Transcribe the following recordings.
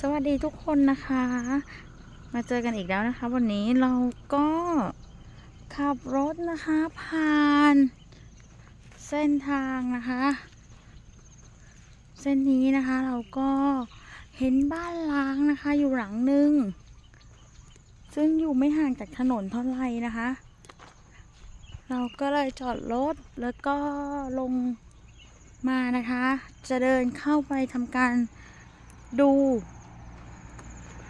สวัสดีทุกคนนะคะ มาเจอกันอีกแล้วนะคะ วันนี้เราก็ขับรถนะคะผ่าน เส้นทางนะคะ เส้นนี้นะคะเราก็เห็นบ้านล้างนะคะ อยู่หลังหนึ่งซึ่งอยู่ไม่ห่างจากถนนเท่าไหร่นะคะ เราก็เลยจอดรถแล้วก็ลงมานะคะ จะเดินเข้าไปทำการดู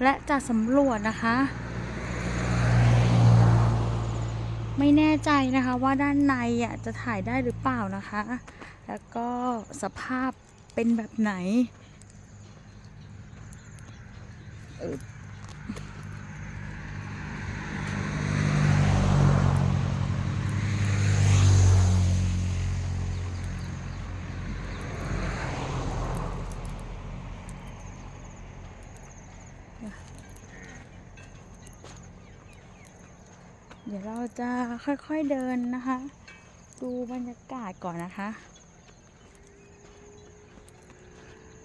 และจะสำรวจนะคะ ไม่แน่ใจนะคะว่าด้านในอะจะถ่ายได้หรือเปล่านะคะ แล้วก็สภาพเป็นแบบไหนเออ ดี๋ยวเราจะค่อยๆเดินนะคะ ดูบรรยากาศก่อนนะคะ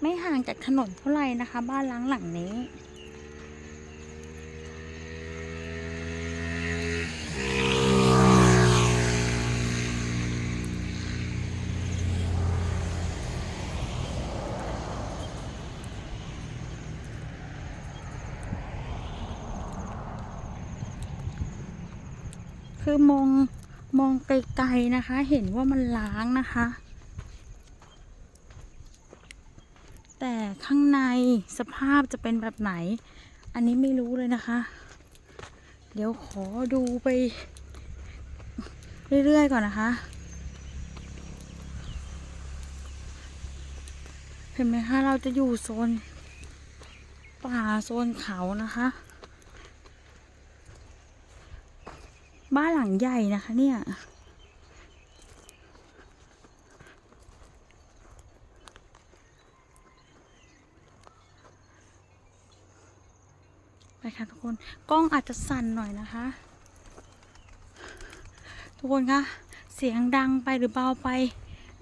ไม่ห่างจากถนนเท่าไหร่นะคะ บ้านล้างหลังนี้ คือมองมองไกลๆนะคะ เห็นว่ามันล้างนะคะ แต่ข้างในสภาพจะเป็นแบบไหน อันนี้ไม่รู้เลยนะคะ เดี๋ยวขอดูไป เรื่อยๆก่อนนะคะ เห็นไหมคะเราจะอยู่โซนป่าโซนเขานะคะ บ้านหลังใหญ่นะคะเนี่ย ไปค่ะทุกคน กล้องอาจจะสั่นหน่อยนะคะ ทุกคนคะ เสียงดังไปหรือเบาไป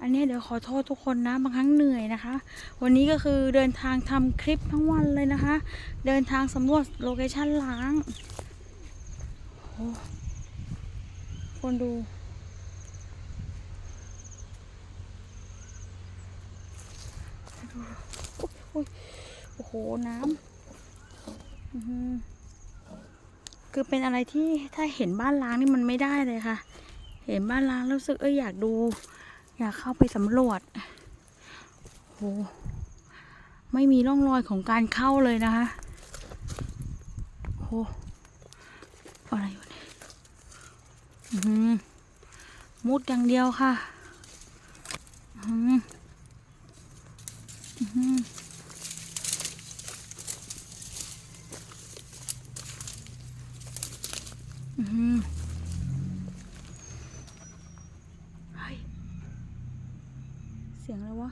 อันนี้เดี๋ยวขอโทษทุกคนนะ บางครั้งเหนื่อยนะคะ วันนี้ก็คือเดินทางทำคลิปทั้งวันเลยนะคะ เดินทางสำรวจโลเคชั่นล้างโอ้ คนดู ดูโอ้โห น้ำคือเป็นอะไรที่ถ้าเห็นบ้านล้างนี่มันไม่ได้เลยค่ะ เห็นบ้านล้างรู้สึกเอ้ยอยากดู อยากเข้าไปสำรวจโหไม่มีร่องรอยของการเข้าเลยนะคะโหอะไรอยู่เนี่ยอื้อหือ มุดอย่างเดียวค่ะอื้อหืออื้อหืออืมเฮ้ยเสียงอะไรวะ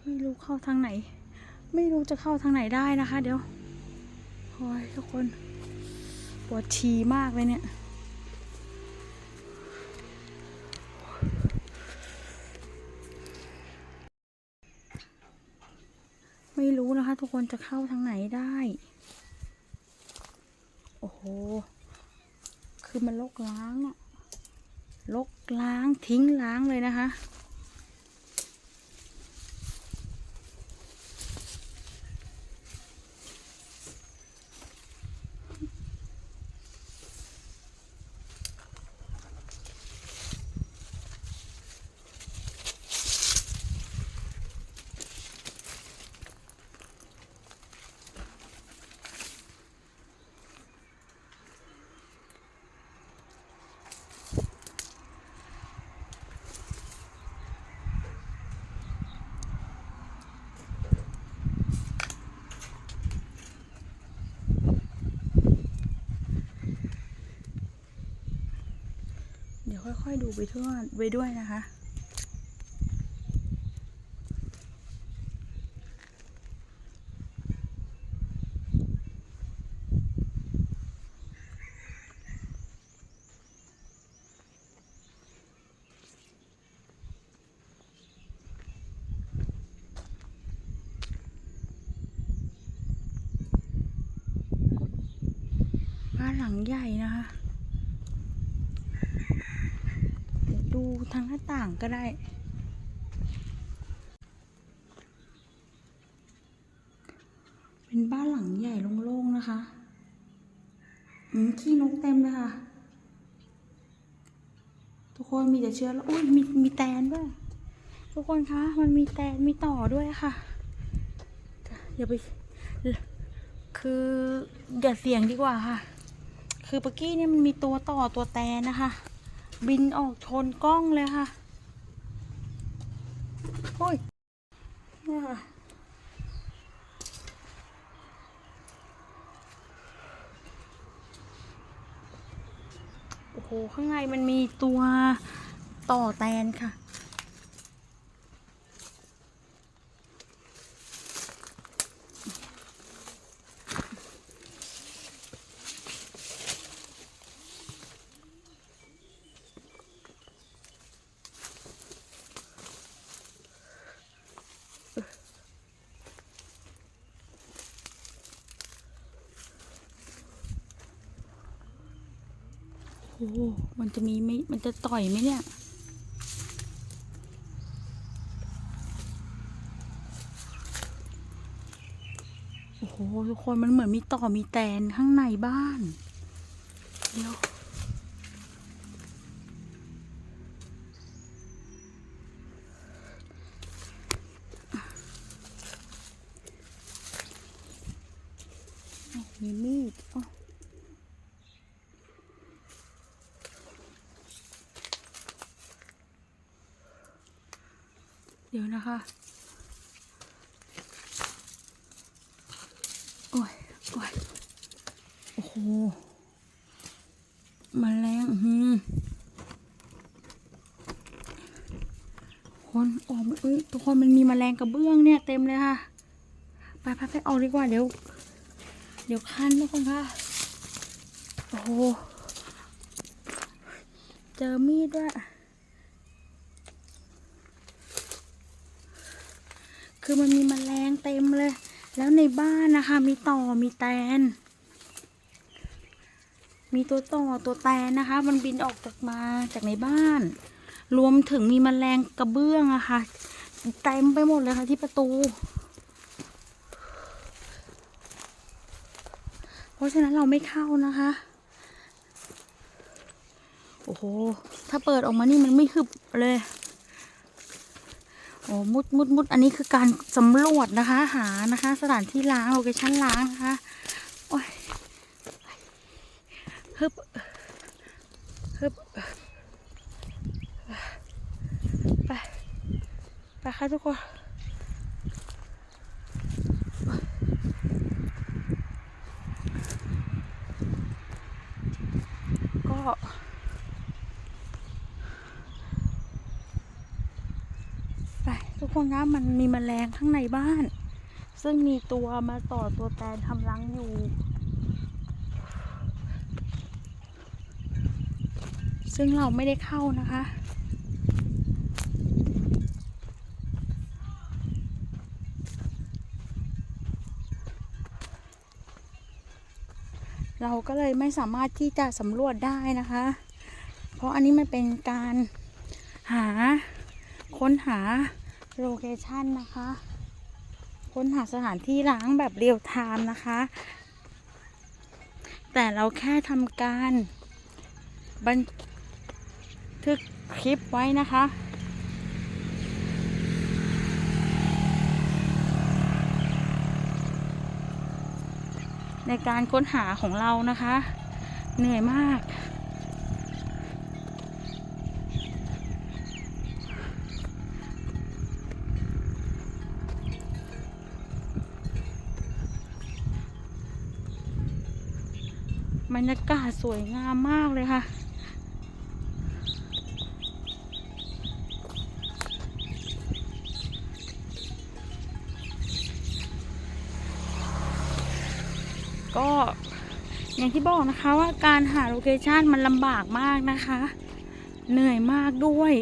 ไม่ รู้เข้าทางไหน ไม่รู้จะเข้าทางไหนได้นะคะ เดี๋ยวโอ้ยทุกคนปวดฉี่มากเลยเนี่ยไม่รู้นะคะ ทุกคนจะเข้าทางไหนได้ โอ้โห คือมันลกล้างอะลกล้างทิ้งล้างเลยนะคะ ค่อยๆดูไปทั่วไปด้วยนะคะบ้านหลังใหญ่นะคะ ดูทางหน้าต่างก็ได้ เป็นบ้านหลังใหญ่โล่งๆนะคะอืมขี้นกเต็มเลยค่ะ ทุกคนมีแต่เชื้อแล้วอุ้ยมีมีแตนด้วย ทุกคนคะ มันมีแตนมีต่อด้วยค่ะอย่าไป คืออย่าเสี่ยงดีกว่าค่ะ คือปกกี้เนี่ยมันมีตัวต่อตัวแตนนะคะ บินออกชนกล้องเลยค่ะ โอ้ยนี่ค่ะโอ้โห ข้างในมันมีตัวต่อแตนค่ะ อ้มันจะมีไหมมันจะต่อยไหมเนี่ย โอ้โห ทุกคนมันเหมือนมีต่อมีแตนข้างในบ้าน เดี๋ยวมีมีดอ้า ดี๋ยวนะคะ โอ้ย โอ้ย โอ้โหมาแมลงอื้อหือคนออกมเอ้ยทุกคนมันมีแมลงกระเบื้องเนี่ยเต็มเลยค่ะ ไปไปไปออกดีกว่าเดี๋ยว เดี๋ยวคันทุกคนค่ะ โอ้โห เจอมีดด้วย คือมันมีแมลงเต็มเลย แล้วในบ้านนะคะ มีต่อมีแตน มีตัวต่อตัวแตนนะคะ มันบินออกจากมาจากในบ้าน รวมถึงมีแมลงกระเบื้องอะค่ะเต็มไปหมดเลยค่ะที่ประตู เพราะฉะนั้นเราไม่เข้านะคะโอ้โห ถ้าเปิดออกมานี่มันไม่ฮึบเลย โอ้มุดมุดมุดอันนี้คือการสำรวจนะคะ หานะคะ สถานที่ล้างโลเคชั่นล้างนะคะโอ้ยฮึบฮึบไปไปค่ะทุกคน ก็ ไปทุกนคะมันมีแมลงข้างในบ้าน ซึ่งมีตัวมาต่อตัวแตนทำรังอยู่ ซึ่งเราไม่ได้เข้านะคะเราก็เลยไม่สามารถที่จะสำรวจได้นะคะ เพราะอันนี้มันเป็นการหาค้นหา โลเคชันนะคะ ค้นหาสถานที่ล้างแบบเรียลไทม์นะคะ แต่เราแค่ทำการบันทึกคลิปไว้นะคะในการค้นหาของเรานะคะ เหนื่อยมาก บรรยากาศสวยงามมากเลยค่ะ ก็อย่างที่บอกนะคะว่าการหาโลเคชันมันลำบากมากนะคะ เหนื่อยมากด้วย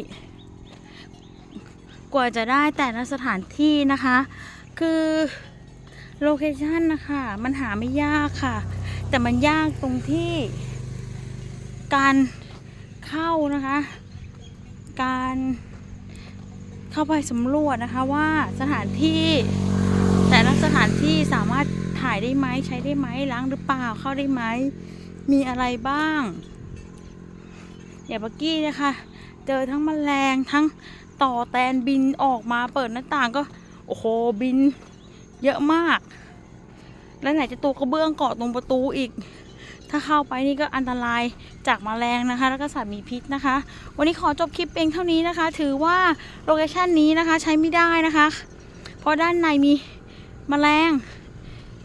กว่าจะได้แต่ละสถานที่นะคะ คือโลเคชันนะคะ มันหาไม่ยากค่ะ แต่มันยากตรงที่การเข้านะคะ การเข้าไปสำรวจนะคะว่าสถานที่แต่ละสถานที่สามารถถ่ายได้ไหมใช้ได้ไหมล้างหรือเปล่าเข้าได้ไหมมีอะไรบ้างอย่างเมื่อกี้นะคะเจอทั้งแมลงทั้งต่อแตนบินออกมาเปิดหน้าต่างก็ โอ้โหบินเยอะมาก แล้วไหนจะตัวกระเบื้องเกาะตรงประตูอีก ถ้าเข้าไปนี่ก็อันตรายจากแมลงนะคะ แล้วก็สัตว์มีพิษนะคะ วันนี้ขอจบคลิปเพียงเท่านี้นะคะ ถือว่าโลเคชันนี้นะคะใช้ไม่ได้นะคะ เพราะด้านในมีแมลง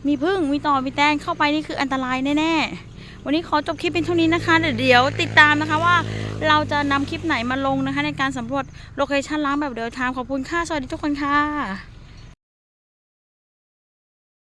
มีพึ่งมีต่อมีแตนเข้าไปนี่คืออันตรายแน่ๆวันนี้ขอจบคลิปเป็นเท่านี้นะคะ เดี๋ยวติดตามนะคะว่าเราจะนำคลิปไหนมาลงนะคะ ในการสำรวจโลเคชันล้างแบบเดิมทางขอบคุณค่ะ สวัสดีทุกคนค่ะ